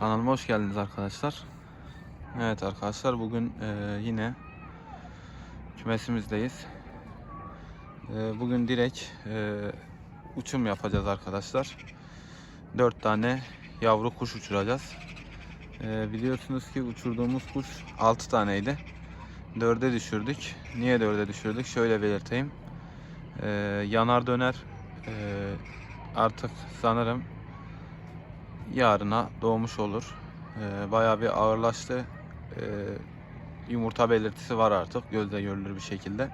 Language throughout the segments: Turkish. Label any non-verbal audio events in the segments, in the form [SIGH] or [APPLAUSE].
Kanalıma hoş geldiniz arkadaşlar. Evet arkadaşlar bugün e, yine kümesimizdeyiz. E, bugün direkt e, uçum yapacağız arkadaşlar. 4 tane yavru kuş uçuracağız. E, biliyorsunuz ki uçurduğumuz kuş 6 taneydi. 4'e düşürdük. Niye 4'e düşürdük? Şöyle belirteyim. E, yanar döner e, artık sanırım yarına doğmuş olur. Ee, bayağı bir ağırlaştı. Ee, yumurta belirtisi var artık gözle görülür bir şekilde.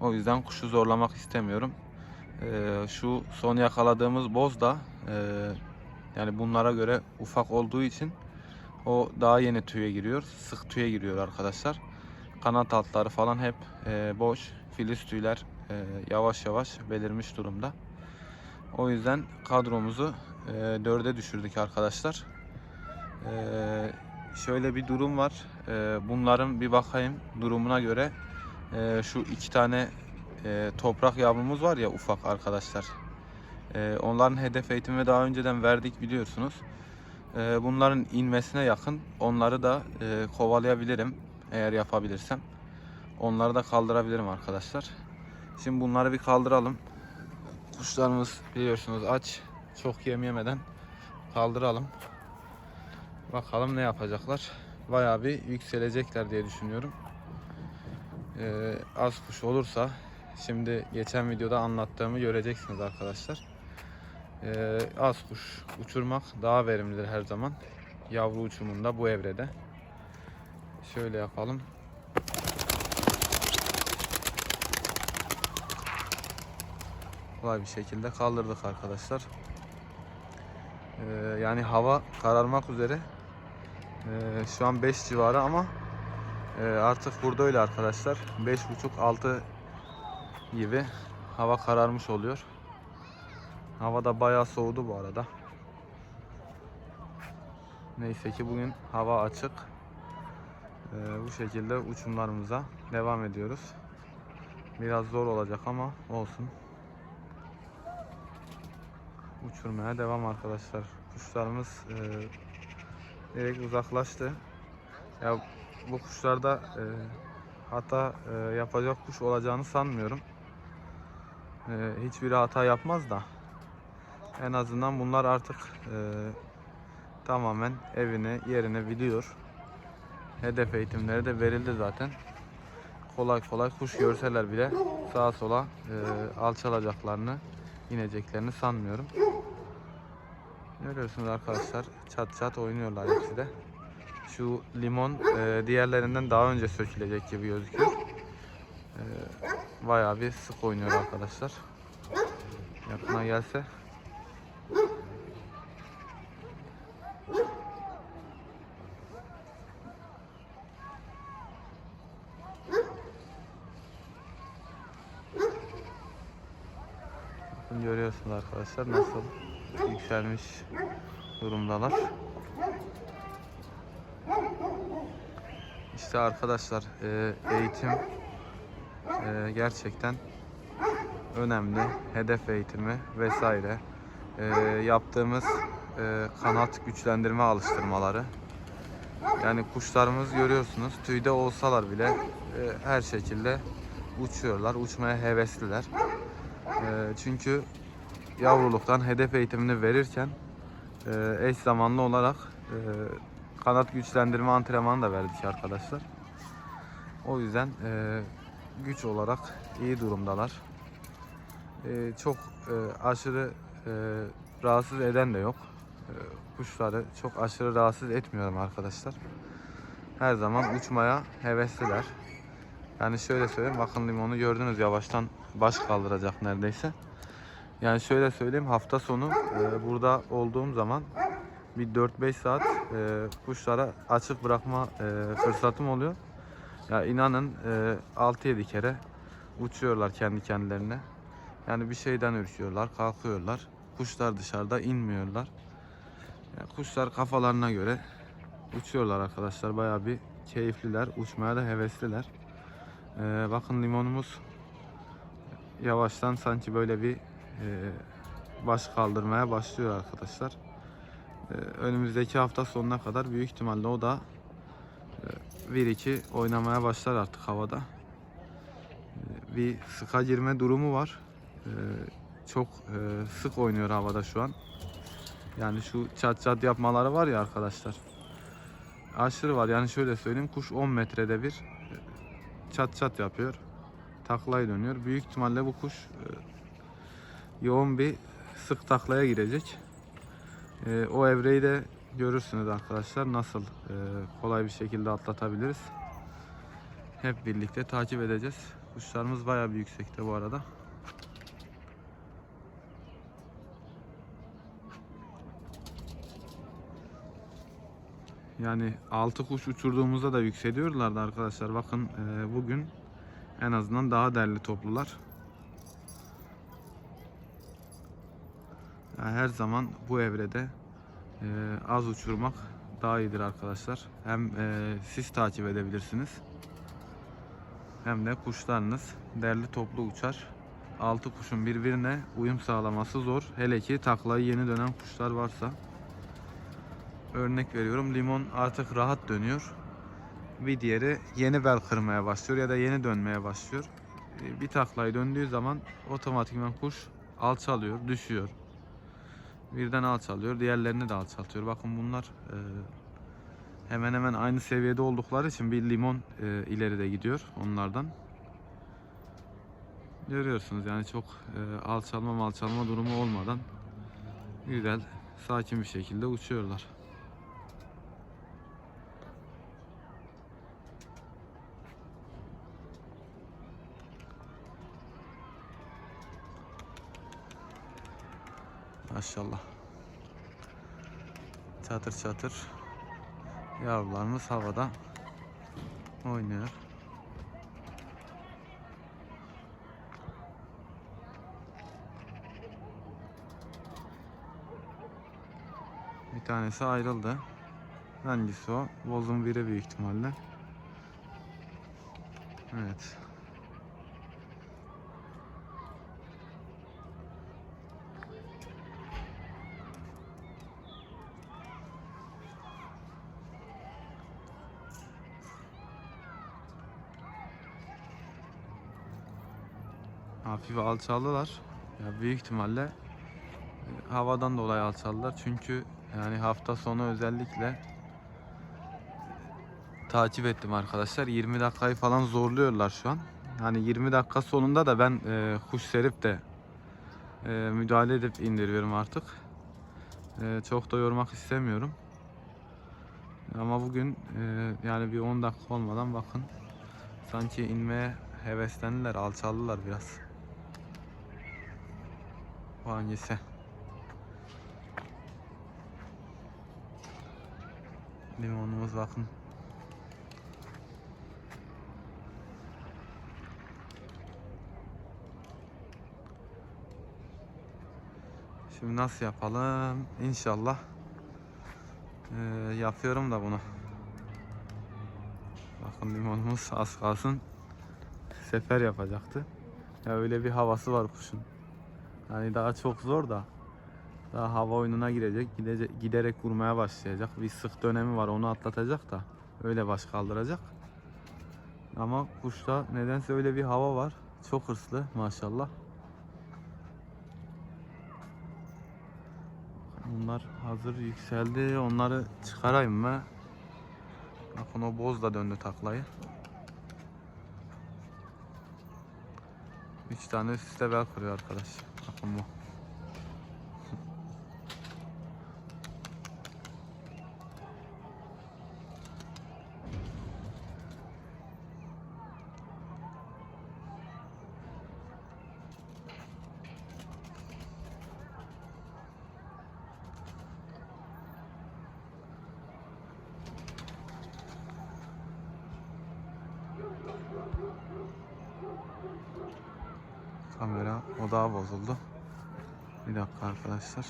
O yüzden kuşu zorlamak istemiyorum. Ee, şu son yakaladığımız boz da e, yani bunlara göre ufak olduğu için o daha yeni tüye giriyor. Sık tüye giriyor arkadaşlar. Kanat altları falan hep e, boş. Filiz tüyler e, yavaş yavaş belirmiş durumda. O yüzden kadromuzu e, dörde düşürdük arkadaşlar. E, şöyle bir durum var. E, bunların bir bakayım durumuna göre e, şu iki tane e, toprak yavrumuz var ya ufak arkadaşlar. E, onların hedef eğitimi daha önceden verdik biliyorsunuz. E, bunların inmesine yakın onları da e, kovalayabilirim eğer yapabilirsem. Onları da kaldırabilirim arkadaşlar. Şimdi bunları bir kaldıralım. Kuşlarımız biliyorsunuz aç. Çok yem yemeden kaldıralım. Bakalım ne yapacaklar. Bayağı bir yükselecekler diye düşünüyorum. Ee, az kuş olursa şimdi geçen videoda anlattığımı göreceksiniz arkadaşlar. Ee, az kuş uçurmak daha verimlidir her zaman. Yavru uçumunda bu evrede. Şöyle yapalım. kolay bir şekilde kaldırdık arkadaşlar. Ee, yani hava kararmak üzere. Ee, şu an 5 civarı ama e, artık burada öyle arkadaşlar. 5.30-6 gibi hava kararmış oluyor. Hava da bayağı soğudu bu arada. Neyse ki bugün hava açık. Ee, bu şekilde uçumlarımıza devam ediyoruz. Biraz zor olacak ama olsun uçurmaya devam arkadaşlar. Kuşlarımız e, direkt uzaklaştı. Ya bu kuşlarda e, hata e, yapacak kuş olacağını sanmıyorum. E, hiçbiri hata yapmaz da en azından bunlar artık e, tamamen evini yerini biliyor. Hedef eğitimleri de verildi zaten. Kolay kolay kuş görseler bile sağa sola e, alçalacaklarını ineceklerini sanmıyorum. Görüyorsunuz arkadaşlar çat çat oynuyorlar hepsi de. Şu limon e, diğerlerinden daha önce sökülecek gibi gözüküyor. E, bayağı bir sık oynuyor arkadaşlar. Yakına gelse. Bakın görüyorsunuz arkadaşlar nasıl yükselmiş durumdalar. İşte arkadaşlar e, eğitim e, gerçekten önemli. Hedef eğitimi vesaire. E, yaptığımız kanat güçlendirme alıştırmaları. Yani kuşlarımız görüyorsunuz tüyde olsalar bile her şekilde uçuyorlar. Uçmaya hevesliler. çünkü yavruluktan hedef eğitimini verirken e, eş zamanlı olarak e, kanat güçlendirme antrenmanı da verdik arkadaşlar. O yüzden e, güç olarak iyi durumdalar. Çok aşırı rahatsız eden de yok. Kuşları çok aşırı rahatsız etmiyorum arkadaşlar. Her zaman uçmaya hevesliler. Yani şöyle söyleyeyim bakın limonu gördünüz yavaştan baş kaldıracak neredeyse. Yani şöyle söyleyeyim hafta sonu e, burada olduğum zaman bir 4-5 saat e, kuşlara açık bırakma e, fırsatım oluyor. Ya inanın e, 6-7 kere uçuyorlar kendi kendilerine. Yani bir şeyden ürküyorlar, kalkıyorlar. Kuşlar dışarıda inmiyorlar. Yani kuşlar kafalarına göre uçuyorlar arkadaşlar. Bayağı bir keyifliler. Uçmaya da hevesliler. Ee, bakın limonumuz yavaştan sanki böyle bir baş kaldırmaya başlıyor arkadaşlar. Ee, önümüzdeki hafta sonuna kadar büyük ihtimalle o da e, 1-2 oynamaya başlar artık havada. Bir sıka girme durumu var. Çok e, sık oynuyor havada şu an. Yani şu çat çat yapmaları var ya arkadaşlar. Aşırı var. Yani şöyle söyleyeyim. Kuş 10 metrede bir e, çat çat yapıyor. Taklayı dönüyor. Büyük ihtimalle bu kuş e, yoğun bir sık taklaya girecek. E, o evreyi de görürsünüz arkadaşlar. Nasıl e, kolay bir şekilde atlatabiliriz. Hep birlikte takip edeceğiz. Kuşlarımız bayağı bir yüksekte bu arada. Yani 6 kuş uçurduğumuzda da yükseliyorlardı arkadaşlar. Bakın e, bugün en azından daha derli toplular. Her zaman bu evrede e, az uçurmak daha iyidir arkadaşlar. Hem e, siz takip edebilirsiniz. Hem de kuşlarınız derli toplu uçar. 6 kuşun birbirine uyum sağlaması zor. Hele ki taklayı yeni dönen kuşlar varsa. Örnek veriyorum limon artık rahat dönüyor. Bir diğeri yeni bel kırmaya başlıyor ya da yeni dönmeye başlıyor. E, Bir taklayı döndüğü zaman otomatikman kuş alçalıyor, düşüyor. Birden alçalıyor, diğerlerini de alçaltıyor. Bakın bunlar e, hemen hemen aynı seviyede oldukları için bir limon e, ileride gidiyor onlardan. Görüyorsunuz yani çok e, alçalma malçalma durumu olmadan güzel, sakin bir şekilde uçuyorlar. Maşallah. Çatır çatır yavrularımız havada oynuyor. Bir tanesi ayrıldı. Hangisi o? Bozun biri büyük ihtimalle. Evet. Hafif alçaldılar. Ya büyük ihtimalle e, havadan dolayı alçaldılar. Çünkü yani hafta sonu özellikle takip ettim arkadaşlar. 20 dakikayı falan zorluyorlar şu an. Hani 20 dakika sonunda da ben e, kuş serip de e, müdahale edip indiriyorum artık. E, çok da yormak istemiyorum. Ama bugün e, yani bir 10 dakika olmadan bakın sanki inmeye heveslendiler, alçaldılar biraz. Bu hangisi? Limonumuz bakın. Şimdi nasıl yapalım? İnşallah eee, yapıyorum da bunu. Bakın limonumuz az kalsın sefer yapacaktı. Ya öyle bir havası var kuşun. Yani daha çok zor da daha hava oyununa girecek, gidecek, giderek vurmaya başlayacak. Bir sık dönemi var, onu atlatacak da öyle baş kaldıracak. Ama kuşta nedense öyle bir hava var. Çok hırslı maşallah. Bunlar hazır yükseldi. Onları çıkarayım mı? Bakın o boz da döndü taklayı. Üç tane üst üste bel kırıyor arkadaş. Bakın bu. Kamera o daha bozuldu. Bir dakika arkadaşlar.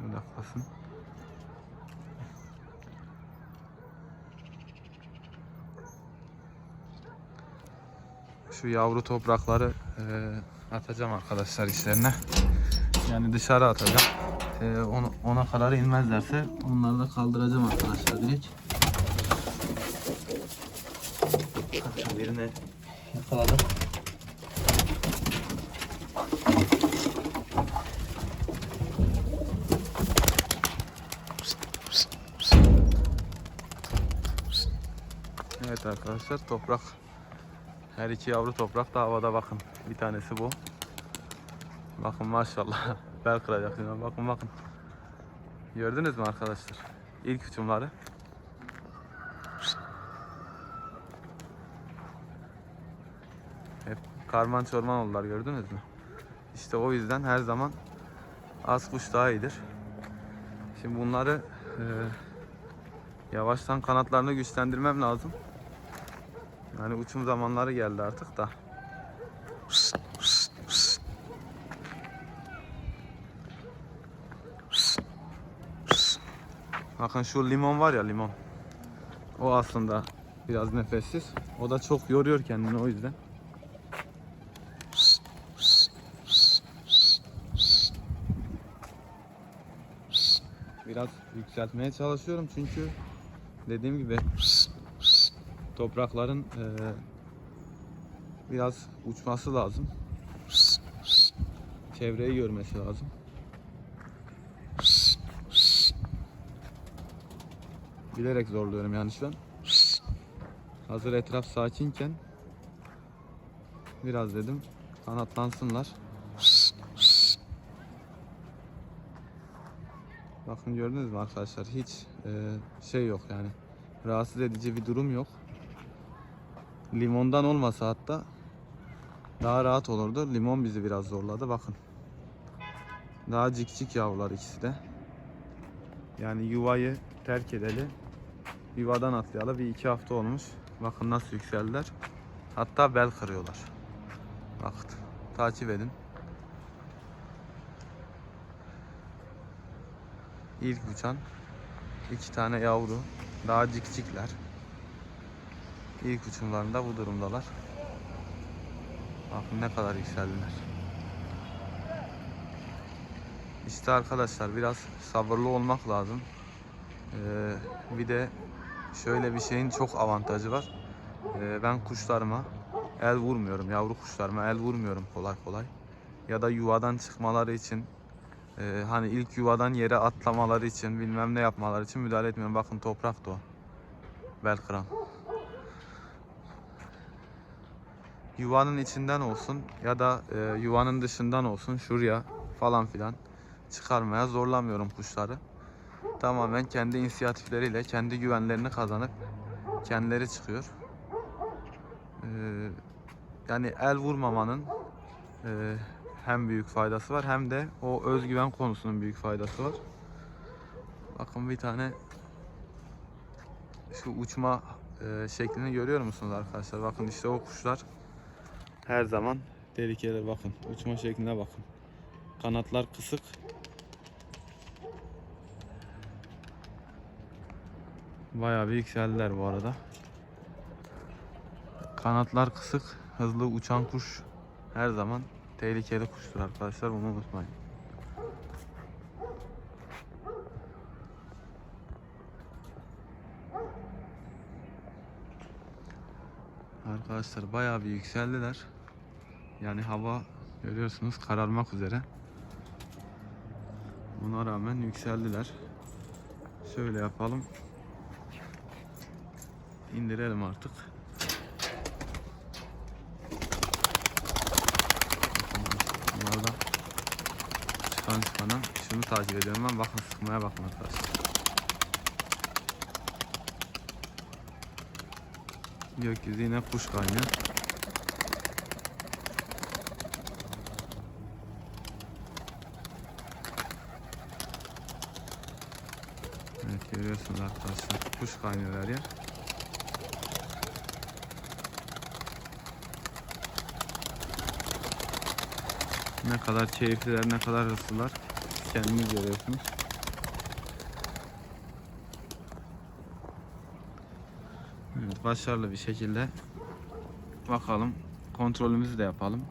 Bir dakikasın. Şu yavru toprakları eee, atacağım arkadaşlar işlerine. Yani dışarı atacağım. Ee, onu, ona kadar inmezlerse onları da kaldıracağım arkadaşlar direkt. Birini yakaladım. Evet arkadaşlar toprak her iki yavru toprak da havada bakın. Bir tanesi bu. Bakın maşallah. Bel kıracak. Bakın bakın. Gördünüz mü arkadaşlar? İlk uçumları. Hep karman çorman oldular gördünüz mü? İşte o yüzden her zaman az kuş daha iyidir. Şimdi bunları e, yavaştan kanatlarını güçlendirmem lazım. Yani uçum zamanları geldi artık da. Bakın şu limon var ya limon. O aslında biraz nefessiz. O da çok yoruyor kendini o yüzden. Biraz yükseltmeye çalışıyorum çünkü dediğim gibi toprakların eee, biraz uçması lazım. Çevreyi görmesi lazım. Bilerek zorluyorum yani şu an. Hazır etraf sakinken biraz dedim kanatlansınlar. Bakın gördünüz mü arkadaşlar hiç e, şey yok yani rahatsız edici bir durum yok. Limondan olmasa hatta daha rahat olurdu. Limon bizi biraz zorladı bakın. Daha cikcik yavrular ikisi de. Yani yuvayı terk edeli yuvadan atlayalı bir iki hafta olmuş. Bakın nasıl yükseldiler. Hatta bel kırıyorlar. Bakın takip edin. İlk uçan iki tane yavru daha cikcikler. İlk uçumlarında bu durumdalar. Bakın ne kadar yükseldiler. İşte arkadaşlar biraz sabırlı olmak lazım. Ee, bir de şöyle bir şeyin çok avantajı var. Ee, ben kuşlarıma el vurmuyorum. Yavru kuşlarıma el vurmuyorum kolay kolay. Ya da yuvadan çıkmaları için e, hani ilk yuvadan yere atlamaları için bilmem ne yapmaları için müdahale etmiyorum. Bakın toprak da o. Bel. Yuvanın içinden olsun ya da e, yuvanın dışından olsun şuraya falan filan çıkarmaya zorlamıyorum kuşları. Tamamen kendi inisiyatifleriyle kendi güvenlerini kazanıp kendileri çıkıyor. Ee, yani el vurmamanın e, hem büyük faydası var hem de o özgüven konusunun büyük faydası var. Bakın bir tane şu uçma e, şeklini görüyor musunuz arkadaşlar? Bakın işte o kuşlar her zaman tehlikeli. Bakın uçma şekline bakın. Kanatlar kısık. Bayağı bir yükseldiler bu arada. Kanatlar kısık, hızlı uçan kuş her zaman tehlikeli kuştur arkadaşlar. Bunu unutmayın. Arkadaşlar bayağı bir yükseldiler. Yani hava görüyorsunuz kararmak üzere. Buna rağmen yükseldiler. Şöyle yapalım. İndirelim artık. Bunlar da çıkan çıkana şunu takip ediyorum ben. Bakın sıkmaya bakın arkadaşlar. Gökyüzü yine kuş kaynıyor. Evet görüyorsunuz arkadaşlar kuş kaynıyor her yer. Ne kadar keyifliler, ne kadar hırslılar kendiniz görüyorsunuz. Evet, başarılı bir şekilde bakalım kontrolümüzü de yapalım.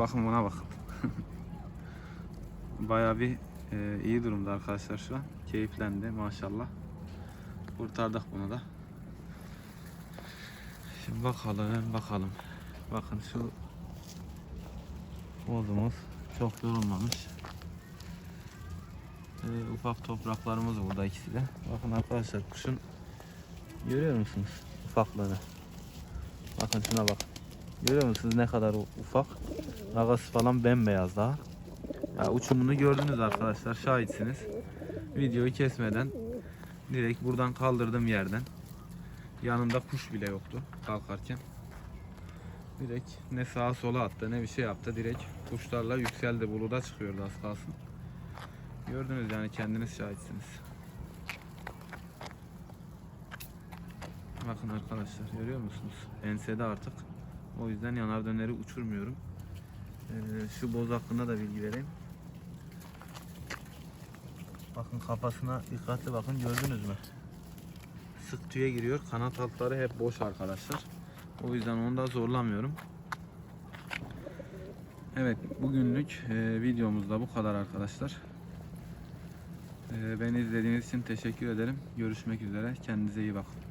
bakın buna bakın. [LAUGHS] Bayağı bir e, iyi durumda arkadaşlar şu an. Keyiflendi maşallah. Kurtardık bunu da. Şimdi bakalım bakalım. Bakın şu Bozumuz çok yorulmamış. Ee, ufak topraklarımız burada ikisi de. Bakın arkadaşlar kuşun görüyor musunuz ufaklığını? Bakın şuna bak. Görüyor musunuz ne kadar ufak? Gagası falan bembeyaz daha. Ya uçumunu gördünüz arkadaşlar şahitsiniz. Videoyu kesmeden direkt buradan kaldırdım yerden. Yanında kuş bile yoktu kalkarken. Direkt ne sağa sola attı ne bir şey yaptı. Direkt kuşlarla yükseldi. Buluda çıkıyordu az kalsın. Gördünüz yani kendiniz şahitsiniz. Bakın arkadaşlar görüyor musunuz? Ensede artık. O yüzden yanar döneri uçurmuyorum. Ee, şu boz hakkında da bilgi vereyim. Bakın kafasına dikkatli bakın gördünüz mü? Sık tüye giriyor. Kanat altları hep boş arkadaşlar. O yüzden onu da zorlamıyorum. Evet bugünlük e, videomuz da bu kadar arkadaşlar. E, beni izlediğiniz için teşekkür ederim. Görüşmek üzere. Kendinize iyi bakın.